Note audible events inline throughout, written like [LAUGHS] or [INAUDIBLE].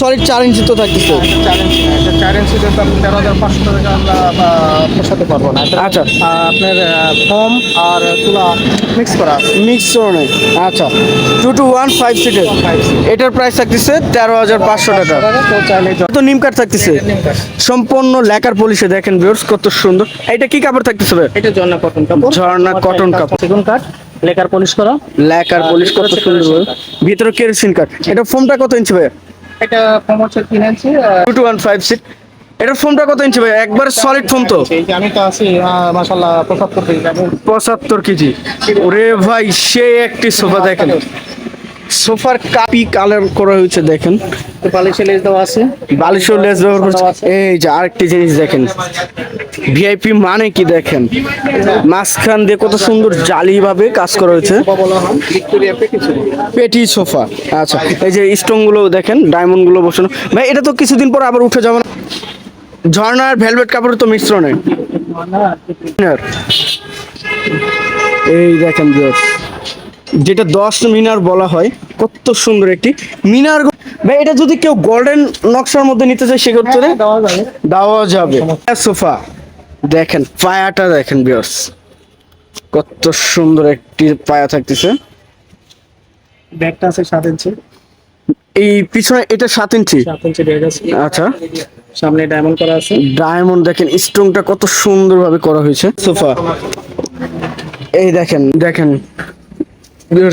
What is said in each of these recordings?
Solid চার ইঞ্চি তো থাকতেছে। চার ইঞ্চি তো তেরো হাজার পাঁচশো টাকা আমরা পোষাতে পারব না। আচ্ছা। আপনার ফোম আর তুলা মিক্স করা মিক্স নেই। আচ্ছা। টু টু ওয়ান ফাইভ সিটের এটার প্রাইস থাকতেছে তেরো হাজার পাঁচশো টাকা। তো নিম কাঠ থাকতেছে। সম্পূর্ণ লেকার পলিশে দেখেন ভিউয়ার্স কত সুন্দর। এটা কি কাপড় থাকতেছে এটা ঝর্ণা কটন কাপড়। ঝর্ণা cotton কাপড়। সেগুন কাঠ লেকার পলিশ করা। লেকার পলিশ কত সুন্দর ভিতরে কেরোসিন কাঠ। এটা ফোমটা কত ইঞ্চি ভাই? এটা প্রমোশন কিনেছি two two one five seat এটার ফোমটা কত ইঞ্চি ভাই? একবার সলিড ফোম তো। আমি তো আছি মাশাআল্লাহ পঁচাত্তর কেজি। আমি পঁচাত্তর কেজি। ওরে ভাই সে একটি সোফা দেখেন। সোফার কাপি কালার করা হয়েছে দেখেন। বালিশে লেজ দেওয়া আছে? বালিশের লেস ব্যবহার করছে। এই যে আরেকটি জিনিস দেখেন। ভিআইপি মানে কি দেখেন? মাঝখান দিয়ে কত সুন্দর জালি ভাবে কাজ করা হয়েছে। হয় পেটি সোফা। আচ্ছা। এই যে স্টোনগুলো দেখেন ডায়মন্ডগুলো বসানো। ভাই এটা তো কিছুদিন পর আবার উঠে যাবে না। ঝর্ণার ভেলভেট কাপড়ের তো মিশ্রণে। এই দেখেন viewers, যেটা দশ মিনার বলা হয় কত সুন্দর একটি মিনার ভাই এটা যদি কেউ গোল্ডেন নকশার মধ্যে নিতে চায় সেক্ষেত্রে দেওয়া যাবে। সোফা দেখেন পায়াটা দেখেন বিয়ার্স কত সুন্দর একটি পায়া থাকতেছে। ব্যাগটা আছে সাত ইঞ্চি। এই পিছনে এটা সাত ইঞ্চি? সাত ইঞ্চি আচ্ছা। সামনে ডায়মন্ড করা আছে। ডায়মন্ড দেখেন স্টোনটা কত সুন্দর ভাবে করা হয়েছে। সোফা। এই দেখেন দেখেন।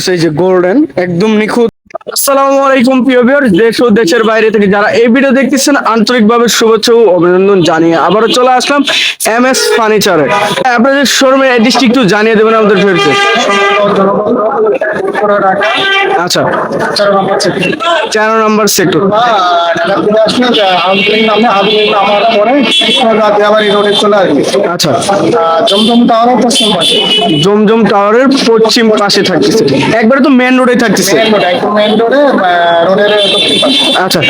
এই যে গোল্ডেন একদম নিখুঁত আসসালামু আলাইকুম, প্রিয় ভিউয়ার দেশ ও দেশের বাইরে থেকে যারা এই ভিডিও দেখতেছেন, আন্তরিকভাবে শুভেচ্ছা ও অভিনন্দন জানিয়ে আবারও চলে আসলাম এম এস ফার্নিচারে আপনাদের শোরুমের অ্যাড্রেসটি একটু জানিয়ে দেবেন আমাদের ভিউয়ারকে আচ্ছা তেরো নম্বর সেক্টর আচ্ছা জমজম টাওয়ারের পশ্চিম পাশে থাকতেছে। একবারে তো মেন রোডে থাকতেছে। একদম রোডের দক্ষিণ পাশে। আচ্ছা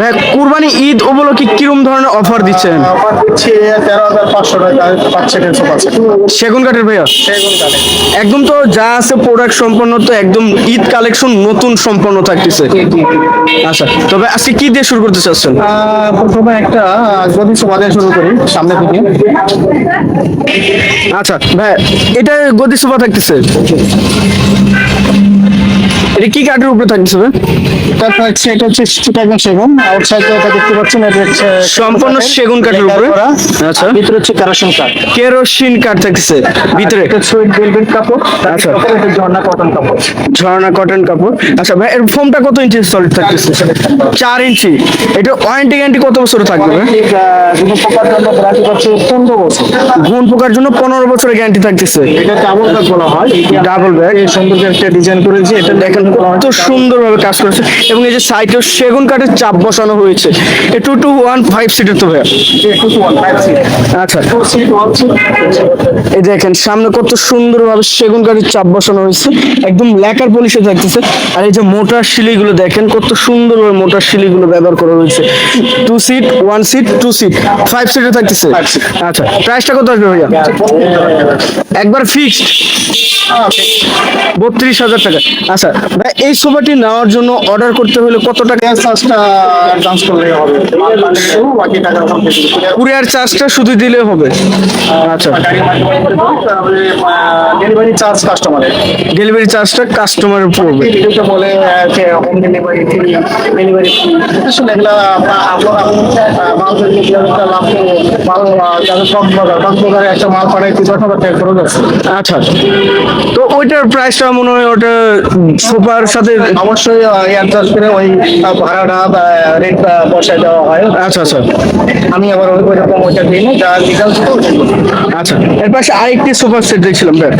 ভাই কুরবানি ঈদ উপলক্ষে কিরম ধরনের অফার দিচ্ছেন? দিচ্ছি তেরো হাজার পাঁচশো টাকা পাচ্ছে পাচ্ছে সেগুন কাঠের ভাইয়া? সেগুন একদম তো যা আছে প্রোডাক্ট সম্পন্ন তো একদম ঈদ কালেকশন নতুন সম্পন্ন থাকতেছে। আচ্ছা তবে আজকে কি দিয়ে শুরু করতে চাচ্ছেন? প্রথমে একটা সোফা দিয়ে শুরু করি সামনে থেকে। আচ্ছা ভাই এটা গদি সোফা থাকতেছে। এটা কি কাঠের উপরে থাকতেছে ভাই তারপর হচ্ছে এটা হচ্ছে চিটাগাং সেগুন আউটসাইড এটা দেখতে পাচ্ছেন এটা হচ্ছে সম্পূর্ণ সেগুন কাঠের উপরে? আচ্ছা। ভিতরে হচ্ছে কারাসন কাঠ। কেরোসিন কাঠ থাকতেছে ভিতরে? এটা সুইট ভেলভেট কাপড় আচ্ছা। এটা ঝর্ণা কটন কাপড়। ঝর্ণা কটন কাপড়। আচ্ছা ভাই এর ফোমটা কত ইঞ্চি সলিড থাকতেছে? চার ইঞ্চি। এটা ওয়ারেন্টি গ্যারান্টি কত বছর থাকবে বিভিন্ন প্রকার জন্য গ্যারান্টি পাচ্ছে পনেরো বছর। ঘুণ পোকার জন্য পনেরো বছরের গ্যারান্টি থাকতেছে। এটা ডাবল ব্যাগ বলা হয়। ডাবল ব্যাগ এই সুন্দর একটা ডিজাইন করেছি এটা দেখেন কত সুন্দরভাবে কাজ করেছে। এবং এই যে সাইডে সেগুন কাঠের চাপ বসানো হয়েছে। টু টু ওয়ান ফাইভ সিটের তো ভাইয়া। আচ্ছা। এই দেখেন, সামনে কত সুন্দরভাবে সেগুন কাঠের চাপ বসানো হয়েছে। একদম লেকার পলিশে থাকতেছে। আর এই যে মোটার শিলিগুলো দেখেন, কত সুন্দরভাবে মোটার শিলিগুলো ব্যবহার করা হয়েছে। Two seat one seat two seat five সিটে থাকতেছে। আচ্ছা প্রাইসটা কত আসবে ভাইয়া? একবার ফিক্সড বত্রিশ হাজার টাকা। আচ্ছা ভাই এই সোফাটি নেওয়ার জন্য অর্ডার করতে হলে কত টাকা? চার্জটা অ্যাডভান্স করলে হবে। বাকি টাকা কুরিয়ার চার্জটা শুধু দিলে হবে। আচ্ছা। ডেলিভারি চার্জ কাস্টমারের ডেলিভারি চার্জটা কাস্টমারের পড়বে ভিডিওতে বলে যে home delivery free delivery free আসলে এগুলা আহ, মাল একটা লাভ মাল যাদের কক্সবাজার কক্সবাজারে একটা মাল তিন হাজার টাকা খরচ আছে। আচ্ছা। তো ওইটার প্রাইসটা মনে হয় ওটা সোফার সাথে অবশ্যই অ্যাডজাস্ট করে ওই ভাড়াটা রেট পয়সা দেওয়া হয়। আচ্ছা আচ্ছা। আমি আবার ওই রকম ওইটা দিই না যা লিগাল আচ্ছা এর পাশে আরেকটি সোফা সেট দেখছিলাম ভাই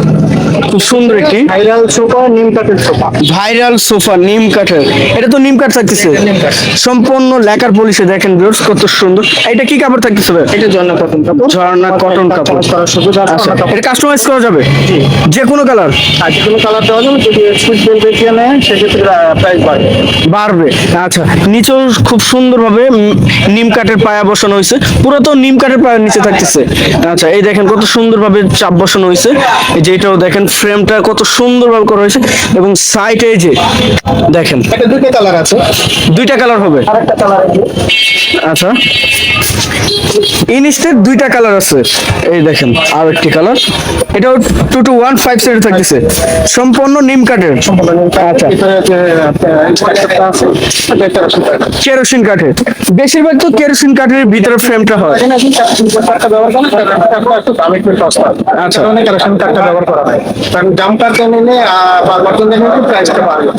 খুব সুন্দর একটি। ভাইরাল সোফা নিম কাঠের সোফা ভাইরাল সোফা নিম কাঠের এটা তো নিম কাঠ থাকতেছে। সম্পূর্ণ লেকার পলিশে দেখেন ভিউয়ার্স কত সুন্দর। এটা কি কাপড় থাকতেছে ভাই? এটা ঝর্ণা কটন কাপড়। ঝর্ণা কটন কাপড়। কাস্টমাইজ করার আছে আচ্ছা এটা কাস্টমাইজ করা যাবে? যে কোনো কালার আর যে কোনো কালার দেওয়া যাবে যদি সুইট বেলভেটিয়ান নেয় সেক্ষেত্রে প্রাইস বাড়বে। বাড়বে। আচ্ছা নিচেও খুব সুন্দরভাবে নিম কাঠের পায়া বসানো হয়েছে। পুরো তো নিম কাঠের পায়া নিচে থাকতেছে। আচ্ছা এই দেখেন কত সুন্দরভাবে চাপ বসানো হয়েছে। এই যে এটাও দেখেন ফ্রেমটা কত সুন্দরভাবে করা হয়েছে। এবং সাইডে যে দেখেন। এটা দুটো কালার আছে। দুইটা কালার হবে। আরেকটা কালার আছে। আচ্ছা। ইনস্টেট দুইটা কালার আছে। এই দেখেন আর একটি কালার এটাও two two one five set থাকতেছে। সম্পূর্ণ নিম কাঠের। আচ্ছা। কাঠ। কেরোসিন কাঠের। বেশিরভাগ তো কেরোসিন কাঠের ভিতরে ফ্রেমটা হয়। আচ্ছা। কেরোসিন কাঠটা ব্যবহার করা হয়। কারণ প্রাইসটা বাড়বে।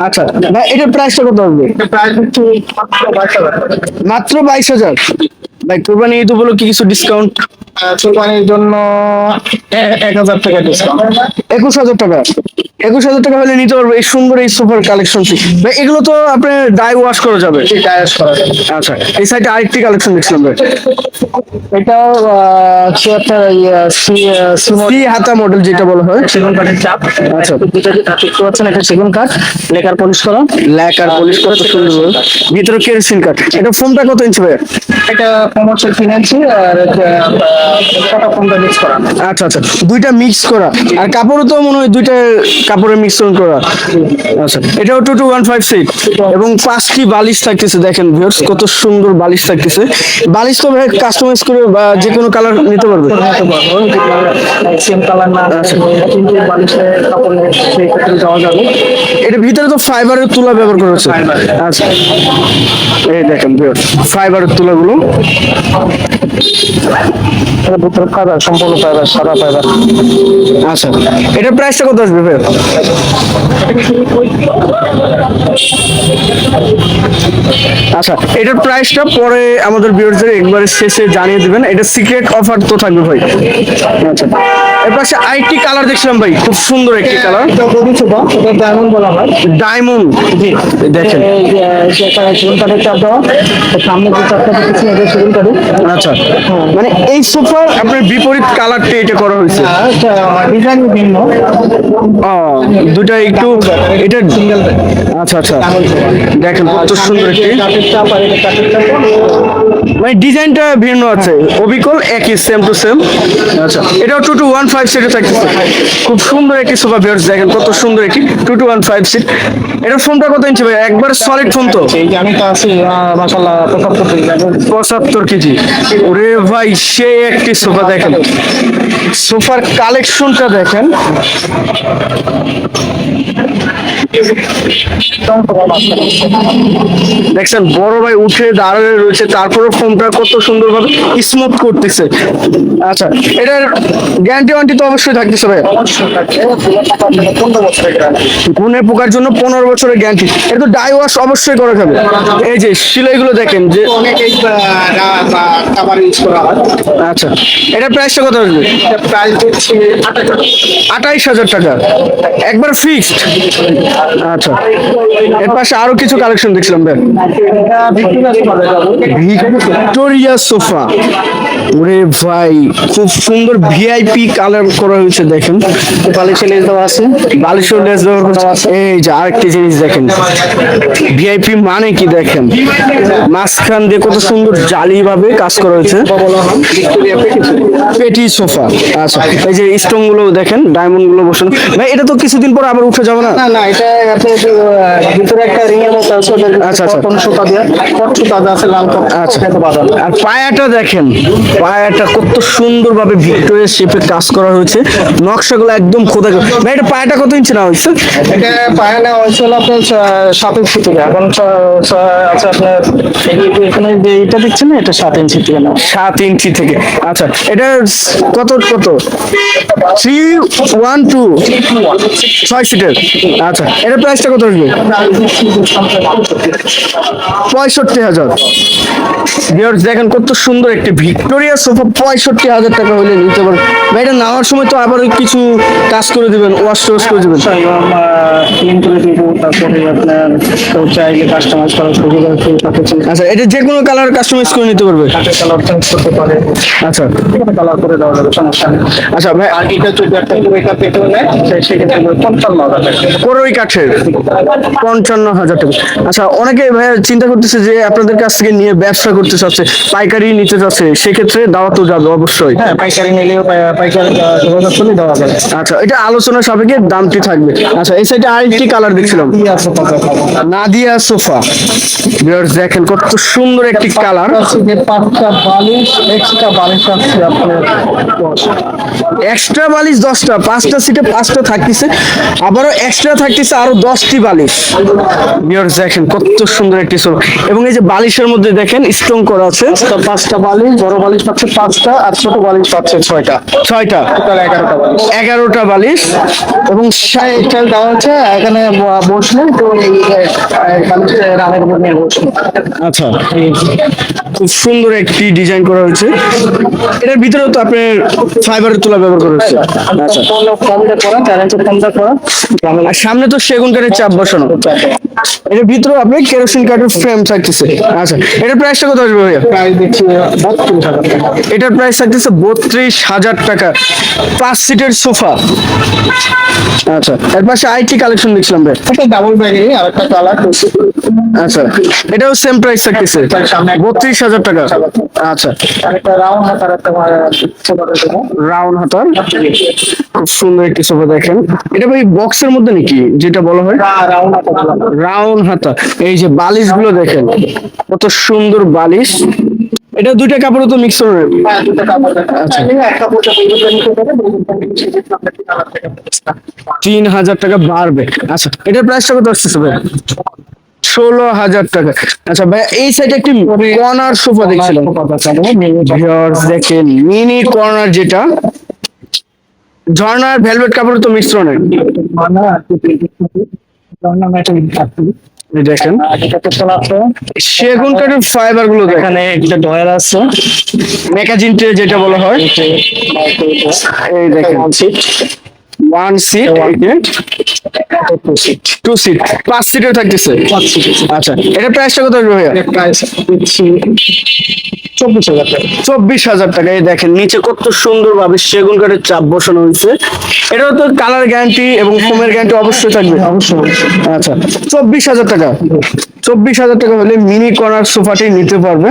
আচ্ছা। না এটার প্রাইসটা কত প্রাইস হচ্ছে মাত্র বাইশ হাজার। মাত্র বাইশ হাজার। ভাই কোরবানি ঈদ উপলক্ষে কিছু ডিসকাউন্ট কোরবানির জন্য এক হাজার টাকা ডিসকাউন্ট একুশ হাজার টাকা। একুশ হাজার টাকা হলে নিতে পারব এই সুন্দর এই সোফার কালেকশনটি ভাই এগুলো তো আপনার ডাই ওয়াশ করা যাবে। করা আচ্ছা এই সাইডে আরেকটি কালেকশন দেখছিলাম ভাই। এটাও হচ্ছে আপনার ইয়ে, সি- সিমো- সি হাতা মডেল যেটা বলা হয়। সেগুন কাঠের চাপ। আচ্ছা। দুটো যে দেখতে পাচ্ছেন এটা সেগুন কাঠ। লেকার পলিশ করা। ল্যাক আর পলিশ করা তো সুন্দর। ভিতরে কেরোসিন কাঠ। এটা ফোনটা কত ইঞ্চি ভাই? এটা কমার্শিয়াল ফিনান্সি আর এটা, আহ, মিক্স করা? আচ্ছা আচ্ছা দুইটা মিক্স করা। আর কাপড়ও তো মনে হয় দুইটা কাপড়ের মিশ্রণ করা। আচ্ছা এটাও two two one five seat এবং পাঁচটি বালিশ থাকতেছে দেখেন ভিউয়ার্স কত সুন্দর বালিশ থাকতেছে। বালিশ তো ভাই কাস্টমাইজ করে বা যে কোনো কালার নিতে পারবে। সেম কালার না কিন্তু বালিশের কাপড় সেই ক্ষেত্রে যাওয়া যাবে। এটা ভিতরে তো ফাইবারের তুলা ব্যবহার করা হচ্ছে। আচ্ছা এই দেখেন ভিউয়ার্স ফাইবারের তুলাগুলো। এটা ভিতরে সম্পূর্ণ আচ্ছা এটার প্রাইসটা কত আসবে ভাই? আচ্ছা এটার প্রাইসটা পরে আমাদের ভিউয়ারদের একবারে শেষে জানিয়ে দিবেন। এটা সিক্রেট অফার তো থাকবে ভাই। আচ্ছা। এর পাশে আরেকটি কালার দেখছিলাম ভাই খুব সুন্দর একটি কালার এটা ডায়মন্ড বলা হয়। ডায়মন্ড দেখেন। সামনে যে এটা আচ্ছা। মানে এই আপনার বিপরীত কালারটি এটা করা হয়েছে। ডিজাইন ভিন্ন দুটা একটু এটা সিঙ্গেল আচ্ছা আচ্ছা। দেখেন কত সুন্দর কাঠের চাপ মানে ডিজাইনটা ভিন্ন আছে। অবিকল একই সেম টু সেম আচ্ছা এটাও টু টু ওয়ান ফাইভ সিটে থাকতেছে। খুব সুন্দর একটি সোফা ভিউয়ার্স দেখেন কত সুন্দর একটি two two one five seat এটা ফোনটা কত ইঞ্চি ভাই? একবার সলিড ফোন তো। এই আমি তো আছি মাসাল্লাহ পঁচাত্তর পঁচাত্তর কেজি। ওরে ভাই সে একটি সোফা দেখেন। সোফার কালেকশনটা দেখেন। দেখছেন বড় ভাই উঠে দাঁড়িয়ে রয়েছে তারপরে ফোনটা কত সুন্দরভাবে স্মুথ করতেছে। আচ্ছা এটার গ্যারান্টি ওয়ান্টি তো অবশ্যই থাকতেছে ভাই পনেরো গুনে পোকার জন্য পনেরো বছরের গ্যারান্টি এটা তো ডাই ওয়াশ অবশ্যই করা যাবে। এই যে সিলাইগুলো দেখেন যে করা হয়। আচ্ছা এটার প্রাইসটা কত আসবে আঠাইশ হাজার টাকা। একবার ফিক্সড আচ্ছা এর পাশে আরও কিছু কালেকশন দেখছিলাম ভাই ভিক্টোরিয়া সোফা ওরে ভাই খুব সুন্দর ভিআইপি কালার করা হয়েছে দেখেন। বালিশে লেজ দেওয়া আছে। বালিশের লেস ব্যবহার করা আছে। এই যে আরেকটি জিনিস দেখেন। ভিআইপি মানে কি দেখেন? মাঝখান দিয়ে কত সুন্দর জালি ভাবে কাজ করা হয়েছে। [LAUGHS] পেটি সোফা। আচ্ছা এই যে স্টোনগুলো দেখেন ডায়মন্ডগুলো বসানো। ভাই এটা তো কিছুদিন পর আবার উঠে যাবে না? না না এটা আহ, ভিতরে একটা রিং এর মতো আছে আচ্ছা, আচ্ছা। কটন সুতা দিয়ে। কট সুতা আছে লাল কট আচ্ছা। আর পায়াটা দেখেন পায়াটা কত সুন্দর ভাবে ভিক্টোরিয়া শেপে কাজ করা হয়েছে। নকশাগুলো একদম খোদা ভাই এটা পায়াটা কত ইঞ্চি না হয়েছে? এটা পায়ে নেওয়া হয়েছিল আপনার সাত ইঞ্চি থেকে। এখন ছ- ছ- আছে আপনার এখানে যে এটা দেখছেন না এটা সাত ইঞ্চি থেকে নেওয়া। সাত ইঞ্চি থেকে। আচ্ছা এটা কত কত? থ্রি ওয়ান টু ছয় সিটের। আচ্ছা এটার প্রাইসটা কত আসবে পঁয়ষট্টি হাজার। ভিউয়ার্স দেখেন কত সুন্দর একটি ভিক্টোরিয়া সোফা পঁয়ষট্টি হাজার টাকা হলে নিতে পারবেন ভাই এটা নেওয়ার সময় তো আবার কিছু কাজ করে দেবেন ওয়াশ টোয়াশ করে দিবেন। আচ্ছা এটা যে কোনো কালার কাস্টমাইজ করে নিতে পারবে। কালার চেঞ্জ করতে পারে। আচ্ছা কালার করে দেওয়া যাবে সমস্যা নেই। আচ্ছা ভাই আর এটা যদি একটা মেকআপ পেতে নেয় সেক্ষেত্রে পঞ্চান্ন হাজার টাকা। কোরই কাঠের? পঞ্চান্ন হাজার টাকা। আচ্ছা অনেকে ভাই চিন্তা করতেছে যে আপনাদের কাছ থেকে নিয়ে ব্যবসা করতে চাচ্ছে পাইকারি নিতে চাচ্ছে সেক্ষেত্রে দাওয়াতও যাবে অবশ্যই। হ্যাঁ পাইকারি নিলেও পাইকারি যোগাযোগ করলে দেওয়া যাবে। আচ্ছা এটা আলোচনা সাপেক্ষে দামটি থাকবে। আচ্ছা এই সাইডে আরেকটি কালার দেখছিলাম। নাদিয়া সোফা ভিউয়ার্স দেখেন কত সুন্দর একটি কালার। পাঁচটা বালিশ এক্সট্রা বালিশ। এক্সট্রা বালিশ দশটা পাঁচটা সিটে পাঁচটা থাকতেছে আবারও এক্সট্রা থাকতেছে আরও দশটি বালিশ। ভিউয়ার্স দেখেন কত সুন্দর একটি সোফা এবং এই যে বালিশের মধ্যে দেখেন স্ট্রং করা আছে। পাঁচটা বালিশ বড় বালিশ পাচ্ছে পাঁচটা আর ছোট বালিশ পাচ্ছে ছয়টা। ছয়টা। এগারোটা বালিশ। এগারোটা বালিশ। এবং স্টাইল দেওয়া হচ্ছে এখানে ব- বসলে তো রানের উপর নিয়ে বসলে। আচ্ছা। খুব সুন্দর একটি ডিজাইন করা হয়েছে। এটার ভিতরেও তো আপনার ফাইবারের তুলা ব্যবহার করা হচ্ছে। আচ্ছা। আর সামনে তো সেগুন কাঠের চাপ বসানো। এটার ভিতরে আপনি কেরোসিন কাঠের ফ্রেম থাকতেছে। আচ্ছা এটার প্রাইসটা কত আসবে ভাইয়া? এটার প্রাইস থাকতেছে বত্রিশ হাজার টাকা। পাঁচ সিটের সোফা। আচ্ছা এর পাশে আইটি কালেকশন দেখছিলাম ভাই ডাবল ব্যাগে আর একটা কালার আচ্ছা এটাও সেম প্রাইস থাকতেছে। বত্রিশ হাজার টাকা। আচ্ছা। আর একটা রাউন্ড হাতার রাউন্ড হাতার। সুন্দর একটি সোফা দেখেন। এটা ভাই বক্সের মধ্যে নাকি যেটা বলা হয়? রাউন্ড হাতা এই যে বালিশগুলো দেখেন কত সুন্দর বালিশ। এটা দুইটা কাপড় তো মিক্স করে হ্যাঁ দুটো কাপড় দেখা এক কাপড়টা বইগুলো নিতে পারে বইগুলো সেক্ষেত্রে আপনার কি কালার থেকে। তিন হাজার টাকা বাড়বে। আচ্ছা এটার প্রাইসটা কত আসতেছে ভাই? ষোলো হাজার টাকা। আচ্ছা ভাই এই সাইডে একটি কর্নার সোফা দেখছিলাম। দেখেন মিনি কর্নার যেটা ঝর্ণার ভেলভেট কাপড় তো মিশ্রণে এই দেখেন সেগুন কাঠের ফাইবারগুলো এখানে একটা ডয়ার আছে। ম্যাগাজিন যেটা বলা হয়। এই দেখেন। ওয়ান সিট টু সিট পাঁচ সিটের থাকতেছে? আচ্ছা এটা প্রাইসটা কত আসবে ভাইয়া? চব্বিশ হাজার টাকা। চব্বিশ হাজার টাকা এই দেখেন নিচে কত সুন্দর ভাবে সেগুন কাঠের চাপ বসানো হয়েছে। এটাও তো কালার গ্যারান্টি এবং ফোমের গ্যারান্টি অবশ্যই থাকবে। অবশ্যই আচ্ছা চব্বিশ হাজার টাকা। চব্বিশ হাজার টাকা হলে মিনি কর্নার সোফাটি নিতে পারবে।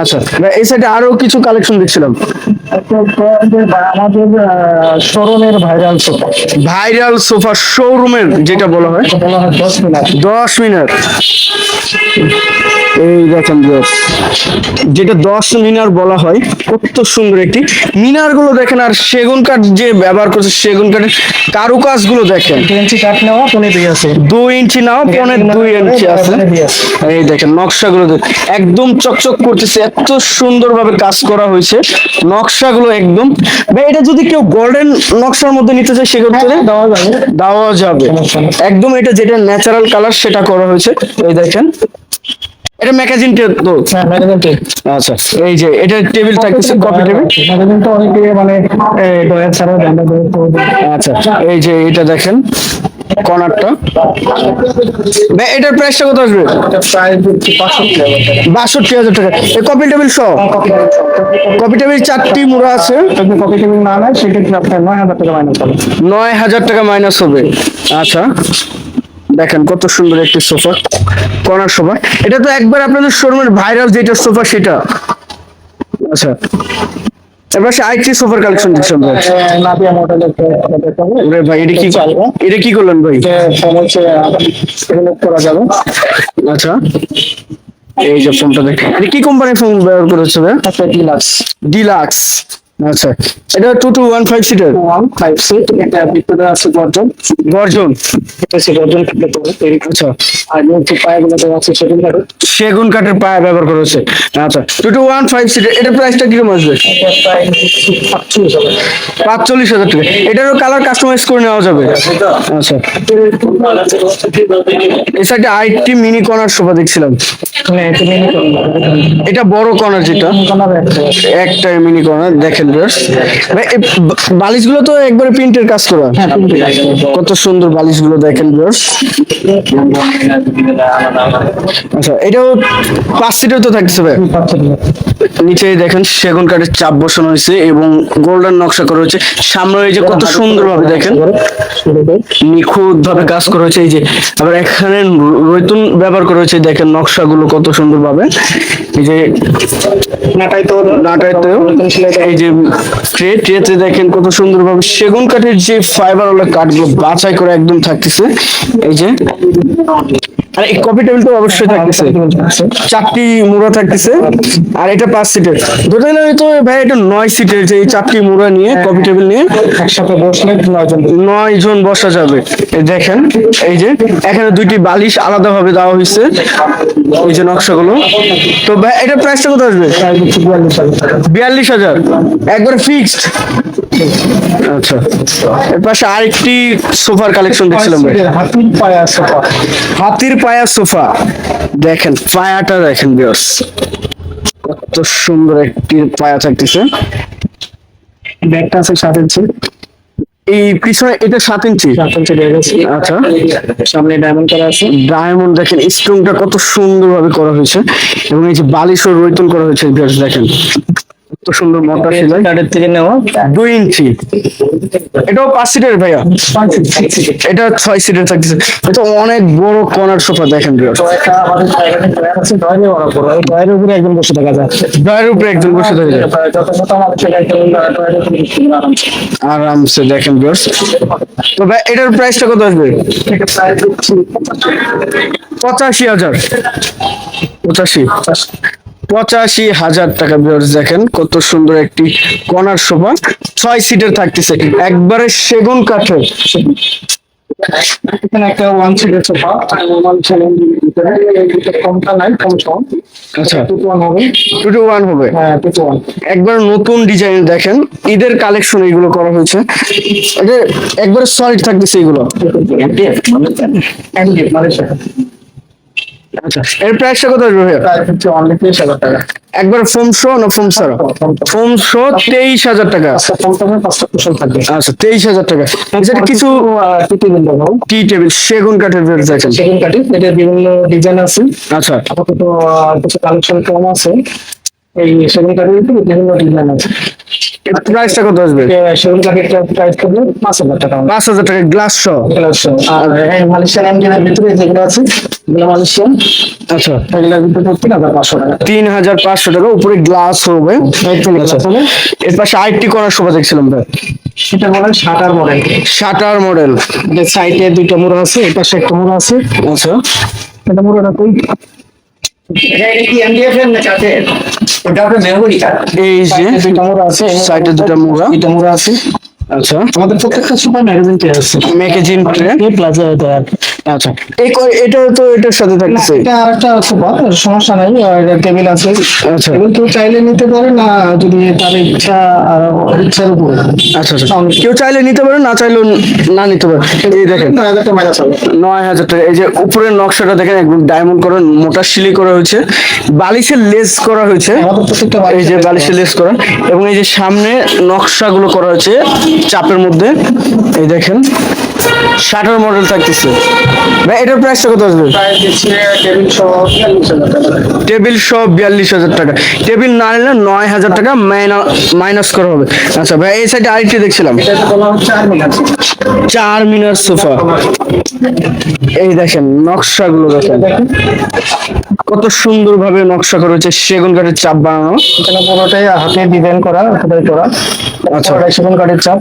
আচ্ছা এই সাইডে আরও কিছু কালেকশন দেখছিলাম। আমাদের স্মরণের ভাইরাল সোফা ভাইরাল সোফা শোরুমের যেটা বলা হয় বলা হয় দশ মিনার। এই দেখেন যেটা দশ মিনার বলা হয় কত সুন্দর একটি মিনারগুলো দেখেন আর সেগুন কাঠ যে ব্যবহার করছে সেগুন কাঠের কারুকাজগুলো দেখেন ইঞ্চি কাঠ নেওয়া পনে দিয়ে আছে। দুই ইঞ্চি নাও পনেরো দুই ইঞ্চি আছে। এই দেখেন নকশাগুলো দেখেন একদম চকচক করতেছে এত সুন্দর ভাবে কাজ করা হয়েছে। নকশা গুলো একদম ভাই এটা যদি কেউ গোল্ডেন নকশার মধ্যে নিতে চায় সেক্ষেত্রে দেওয়া যাবে। দেওয়া যাবে। একদম এটা যেটা ন্যাচারাল কালার সেটা করা হয়েছে এই দেখেন। এটা ম্যাগাজিন তো হ্যাঁ আচ্ছা এই যে এটা টেবিল থাকতেছে কপি টেবিল ম্যাগাজিন তো অনেকে মানে ডয়ার ছাড়া আচ্ছা এই যে এটা দেখেন কর্নারটা। ভাই এটার প্রাইসটা কত আসবে? বাষট্টি হাজার টাকা। এই কপি টেবিল সহ? কপি টেবিল চারটি মুড়া আছে। কপি টেবিল না নেয় সেক্ষেত্রে আপনার নয় হাজার টাকা মাইনাস হবে। নয় হাজার টাকা মাইনাস হবে। আচ্ছা। দেখেন কত সুন্দর একটি সোফা কর্নার সোফা। এটা তো একবার আপনাদের শোরুমের ভাইরাল যেটা সোফা সেটা। আচ্ছা এবার সে আইটি সোফার কালেকশন দিচ্ছেন ভাই নাদিয়া মডেলের ওরে ভাই এটা কি এটা কি করলেন ভাই? করা যাবে। আচ্ছা এই যে ফোনটা এটা কি কোম্পানির ফোন ব্যবহার করেছে ভাই? ডিলাক্স ডিলাক্স আচ্ছা এটা two two one five seater one five seat এটা ভিতরে আছে গর্জন। গর্জন? এটা হচ্ছে গর্জন তৈরি তৈরি আচ্ছা। আর যে পায়াগুলো দেওয়া আছে সেগুলো কাঠের সেগুন কাঠের পায়া ব্যবহার করা আচ্ছা two two one five seater এটার প্রাইসটা কীরকম আসবে? পাঁচচল্লিশ হাজার। টাকা। এটারও কালার কাস্টমাইজ করে নেওয়া যাবে। আচ্ছা। এই সাইডে আরেকটি মিনি কর্নার সোফা দেখছিলাম। হ্যাঁ এটা বড় কর্নার যেটা। একটা মিনি কর্নার দেখেন। বেশ ভাই বালিশগুলো তো একবারে প্রিন্টের কাজ করা। হ্যাঁ কত সুন্দর বালিশগুলো দেখেন বেশ আচ্ছা এটাও পাঁচ তো নিচে দেখেন, সেগুন কাঠের চাপ বসানো হয়েছে এবং গোল্ডেন নকশা করা হয়েছে। সামনে এই যে কত সুন্দর ভাবে দেখেন নিখুঁত ভাবে কাজ করা হয়েছে। এই যে, আবার এখানে রৈতুন ব্যবহার করা হয়েছে, দেখেন নকশাগুলো কত সুন্দর ভাবে এই যে ট্রে ট্রেতে দেখেন কত সুন্দর ভাবে সেগুন কাঠের যে ফাইবার ওলা কাঠগুলো বাছাই করে একদম থাকতেছে। এই যে আর এই কপি টেবিল তো অবশ্যই থাকতেছে। চারটি মুড়া থাকতেছে আর এটা পাঁচ সিটের ধরে নিলাম তো ভাই এটা নয় সিটের যে এই চারটি মুড়া নিয়ে কপি টেবিল নিয়ে একসাথে বসলে নয়জন নয় জন বসা যাবে। দেখেন এই যে এখানে দুইটি বালিশ আলাদা ভাবে দেওয়া হয়েছে এই যে নকশাগুলো। তো ভাই এটা প্রাইসটা কত আসবে? বিয়াল্লিশ হাজার। একবারে ফিক্সড আচ্ছা। এর পাশে আরেকটি সোফার কালেকশন দেখছিলাম হাতির পায়া সোফা। হাতির পায়া সোফা। দেখেন পায়াটা দেখেন কত সুন্দর একটি পায়া থাকতেছে। ব্যাগটা আছে সাত ইঞ্চি। এই পিছনে এটা সাত ইঞ্চি? আচ্ছা। সামনে ডায়মন্ড করা আছে। ডায়মন্ড দেখেন স্টোনটা কত সুন্দর ভাবে করা হয়েছে। এবং এই যে বালিশও রৈতন করা হয়েছে দেখেন। কত সুন্দর মোটা সেলাই। কার্ডের থেকে নেওয়া। দুই ইঞ্চি। এটাও পাঁচ সিটের ভাইয়া। এটা ছয় সিটের থাকতেছে এটা অনেক বড় কর্নার সোফা দেখেন ড্রয়ার উপরে একজন বসে থাকা যায়। উপরে একজন বসে থাকে থাকা আরামসে। দেখেন বিয়ার্স তো ভাই এটার প্রাইসটা কত আসবে? পঁচাশি হাজার। পঁচাশি। পঁচাশি হাজার টাকা বিয়ার্স দেখেন কত সুন্দর একটি কর্নার সোফা ছয় সিটের থাকতেছে একবারে সেগুন কাঠের। এখানে একটা ওয়ান সিটের সোফা নর্মাল চ্যালেঞ্জিং ভিতরে এই ভিতরে কমটা নাই কম সম। আচ্ছা। টু ওয়ান হবে। টু টু ওয়ান হবে। হ্যাঁ টু ওয়ান একবার নতুন ডিজাইন দেখেন ঈদের কালেকশন এগুলো করা হয়েছে। একবারে সলিড থাকতেছে এগুলো। আচ্ছা এর প্রাইসটা কত আসবে ভাইয়া? অনলি তেইশ হাজার টাকা। একবার ফোম শো না ফোম ছাড়া ফোম শো তেইশ হাজার টাকা। পাঁচটা কুশল আচ্ছা তেইশ হাজার টাকা। এছাড়া কিছু টিটি বিল টি টেবিল সেগুন কাঠের বের দেখেন সেগুন কাঠের এটার বিভিন্ন ডিজাইন আছে। আচ্ছা। আপাতত কিছু কালেকশন কম আছে। এই কাটির ভিতরে বিভিন্ন ডিজাইন আছে। এর প্রাইসটা কত আসবে? প্রাইস পাঁচ হাজার টাকা। পাঁচ হাজার টাকা গ্লাস সহ? আর মালয়েশিয়ান এমডিনের ভিতরে যেগুলো আছে এগুলো মালয়েশিয়ান। আচ্ছা। এগুলোর ভিতরে তিন হাজার পাঁচশো টাকা। তিন হাজার পাঁচশো টাকা উপরে গ্লাস হবে। এর পাশে আরেকটি করার শোভা দেখছিলাম ভাই। এটা বলে শাটার মডেল শাটার মডেল সাইডে দুইটা মোড়া আছে পাশে একটা মোড়া আছে। আচ্ছা। এটা মোড়াটা কই? এই যে দুইটা মোড়া আছে সাইডে দুটা মোড়া দুইটা মোড়া আছে আচ্ছা। আমাদের প্রত্যেকটা সুপার ম্যাগাজিন আছে? ম্যাগাজিন ট্রে এই প্লাজা এটা আচ্ছা। এই এটা তো এটার সাথে থাকতেছে। এটা আরেকটা সুপার সমস্যা নাই টেবিল আছে। আচ্ছা। টেবিল কেউ চাইলে নিতে পারে না যদি তার ইচ্ছা আর ইচ্ছার উপরে। আচ্ছা আচ্ছা। কেউ চাইলে নিতে পারে না চাইলেও না নিতে পারে। এই দেখেন। নয় হাজার টাকা এই যে উপরের নকশাটা দেখেন একদম ডায়মন্ড করা মোটা শিলি করা হয়েছে। বালিশের লেস করা হয়েছে। এই যে বালিশের লেস করা। এবং এই যে সামনে নকশাগুলো করা হয়েছে। চাপের মধ্যে এই দেখেন শাটার মডেল থাকতেছে। ভাই এটার প্রাইসটা কত আসবে? টেবিল সহ বিয়াল্লিশ হাজার টাকা। টেবিল না নিলে নয় হাজার টাকা মাইনাস করা হবে। আচ্ছা ভাই এই সাইডে আরেকটি দেখছিলাম। এটা বলা হচ্ছে আর মিনার চার মিনার সোফা। এই দেখেন নকশাগুলো দেখেন। কত সুন্দর ভাবে নকশা করা হয়েছে সেগুন কাঠের চাপ বানানো। পুরোটাই হাতে ডিজাইন করা করা। আচ্ছা। সেকেন্ড কাঠের চাপ।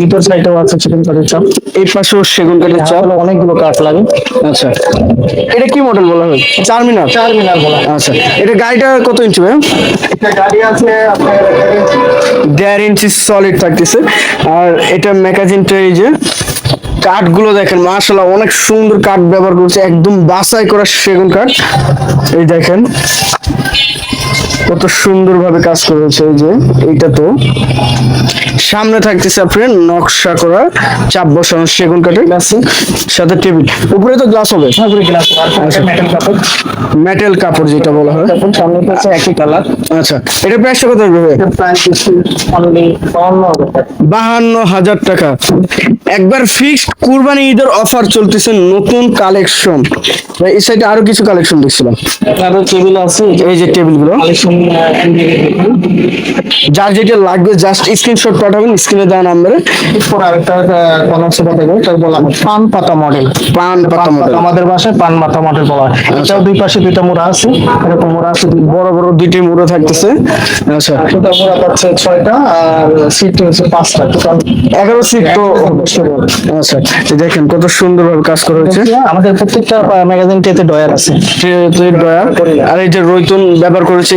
ভিতর সাইডেও আছে কাঠের চাপ এই পাশেও সেগুন কাঠের চাপ চাপ অনেকগুলো কাঠ লাগে। আচ্ছা। এটা কি মডেল বলা হয়? চার মিনার চার মিনার বলা আচ্ছা। এটা গাড়িটা কত ইঞ্চি ভাই? গাড়ি আছে দেড় ইঞ্চি সলিড থাকতেছে। আর এটা ম্যাগাজিনটা এই যে কাঠগুলো দেখেন মার্শাল্লাহ অনেক সুন্দর কাঠ ব্যবহার করছে। একদম বাছাই করা সেগুন কাঠ। এই দেখেন। কত সুন্দরভাবে কাজ করেছে এই যে এইটা তো। সামনে থাকতেছে আপনার নকশা করা চাপ বসানো সেগুন কাঠের সাথে টেবিল। উপরে তো গ্লাস হবে। মেটাল কাপড়। মেটাল কাপড় যেটা বলা হয়। সামনে হচ্ছে একই কালার আচ্ছা এটা প্রাইসটা কত? প্রাইস হাজার টাকা। বাহান্ন হাজার টাকা। একবার ফিক্সড কুরবানি ঈদের অফার চলতেছে নতুন কালেকশন এই সাইডে আরও কিছু কালেকশন দেখছিলাম। আরও টেবিল আছে। এই যে টেবিলগুলো। যার যেটা লাগবে জাস্ট স্ক্রিনশট পাঠাবেন স্ক্রিনে দেওয়া নাম্বারে এরপর আরেকটা কলার সেটা দেবো এটা বলা পান পাতা মডেল পান পাতা মডেল আমাদের বাসায় পান পাতা মডেল বলা হয়। এটাও দুই পাশে দুইটা মোড়া আছে। এরকম মোড়া আছে বড় বড় দুইটি মুড়ো থাকতেছে। আচ্ছা। দুটা মোড়া পাচ্ছে ছয়টা আর সিট হচ্ছে পাঁচটা। এগারো সিট তো আচ্ছা। এই দেখেন কত সুন্দরভাবে কাজ করা হয়েছে। আমাদের প্রত্যেকটা ম্যাগাজিনটিতে ডয়ার আছে। ডয়ার আর এই যে রৈতন ব্যবহার করেছে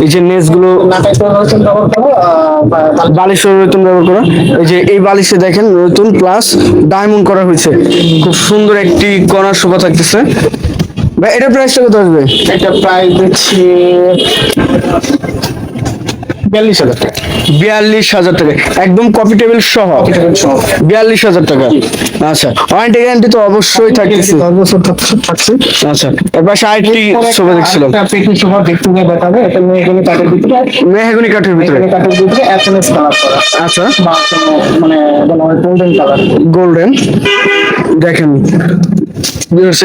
এই- যে নেসগুলো নাটাই তো হচ্ছে ব্যবহার বালিশের রৈতন ব্যবহার করা। এই যে এই বালিশে দেখেন নতুন প্লাস ডায়মন্ড করা হয়েছে। খুব সুন্দর একটি কণার শোভা থাকতেছে। ভাই এটা প্রাইসটা কত আসবে? এটা প্রাইস দিচ্ছি বিয়াল্লিশ হাজার টাকা। বিয়াল্লিশ হাজার টাকা। একদম কপি টেবিল সহ। বিয়াল্লিশ হাজার টাকা। আচ্ছা ওয়ারেন্টি গ্যারান্টি তো অবশ্যই থাকতেছে আচ্ছা পাশে আরেকটি শোভা দেখছিলাম। পেটি দেখতে গিয়ে দেখাবে। এটা কাঠের ভিতরে। মেহাগুনি কাঠের ভিতরে। কাঠের ভিতরে এসএমএস কালার করা। আচ্ছা। মানে গোল্ডেন কালার গোল্ডেন দেখেন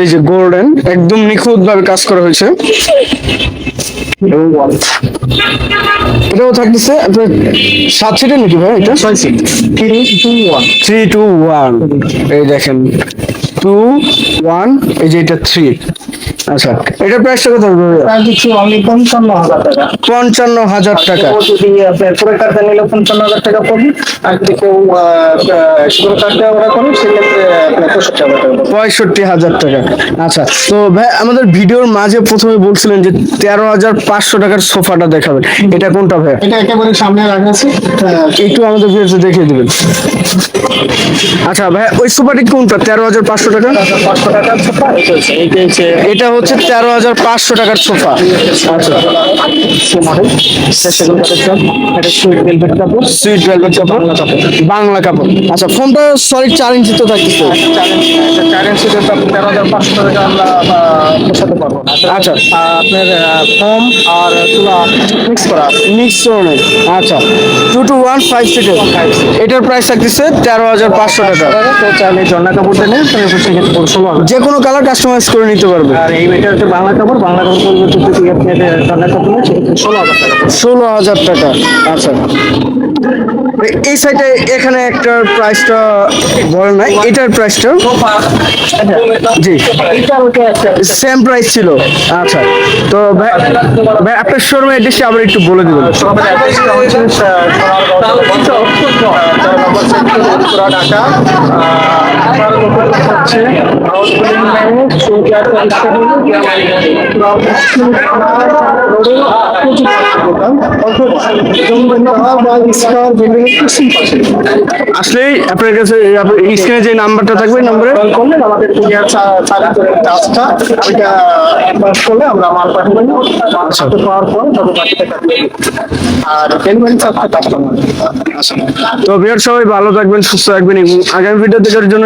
এই যে গোল্ডেন একদম নিখুঁত ভাবে কাজ করা হয়েছে। এটাও থাকতেছে আপনার সাত সিটের নাকি ভাই এটা। ছয় seat three two one three two one এই দেখেন। টু ওয়ান এই যে এটা থ্রি আচ্ছা এটার প্রাইসটা কত দিচ্ছি অনলি পঞ্চান্ন হাজার টাকা। পঞ্চান্ন হাজার টাকা। যদি পুরো কার্ডটা নিলে পঞ্চান্ন হাজার টাকা পড়বে আর যদি কেউ পুরো কার্ডটা ওরা করে সেক্ষেত্রে পঁয়ষট্টি হাজার টাকা পঁয়ষট্টি হাজার টাকা। আচ্ছা তো ভাই আমাদের ভিডিওর মাঝে প্রথমে বলছিলেন যে তেরো হাজার পাঁচশো টাকার সোফাটা দেখাবেন। এটা কোনটা ভাই এটা একেবারে সামনে রাখা আছে। একটু আমাদের ভিডিওতে দেখিয়ে দিবেন। আচ্ছা ভাই ওই সোফাটি কোনটা? তেরো হাজার পাঁচশো টাকা? পাঁচশো টাকার সোফা এটা হচ্ছে হচ্ছে তেরো হাজার পাঁচশো টাকার সোফা। আচ্ছা। সুইট ভেলভেট কাপড়? কাপড়। বাংলা কাপড়। আচ্ছা ফোনটা সলিড চার ইঞ্চি তো থাকতেছে। আচ্ছা। আপনার ফোম আর তুলা মিক্স করা আছে। মিক্স ধরনের আচ্ছা। টু টু ওয়ান ফাইভ সিটের এটার প্রাইস থাকতেছে তেরো হাজার পাঁচশো টাকা। তো চাইলে জন্না সেক্ষেত্রে যে কোনো কালার কাস্টমাইজ করে নিতে পারবে। আর এই মেয়েটা হচ্ছে বাংলা কাপড় বাংলা কাপড় পরিবর্তে যদি আপনি জন্না কাপড় সেক্ষেত্রে ষোলো হাজার টাকা। ষোলো হাজার টাকা আচ্ছা। এই সাইডে এখানে একটা প্রাইসটা বল নাই এটার প্রাইসটা জি। এটা সেম প্রাইস ছিল। আচ্ছা। তো ভাই ভাই আপনার শোরুমে এড্রেসটা আবার একটু বলে দিবেন। ঢাকা। আমার হচ্ছে আসলেই আপনার কাছে স্ক্রিনে যে নাম্বারটা থাকবে নাম্বারে করলেন আমাদের কুরিয়ার চালু করে কাজটা ওইটা অ্যাডভান্স করলে আমরা মাল সাথে পাওয়ার পর তবে বাকি টাকা আর ডেলিভারি চার্জটা কাস্টমার তো সবাই ভালো থাকবেন সুস্থ থাকবেন এবং আগামী ভিডিও দেখার জন্য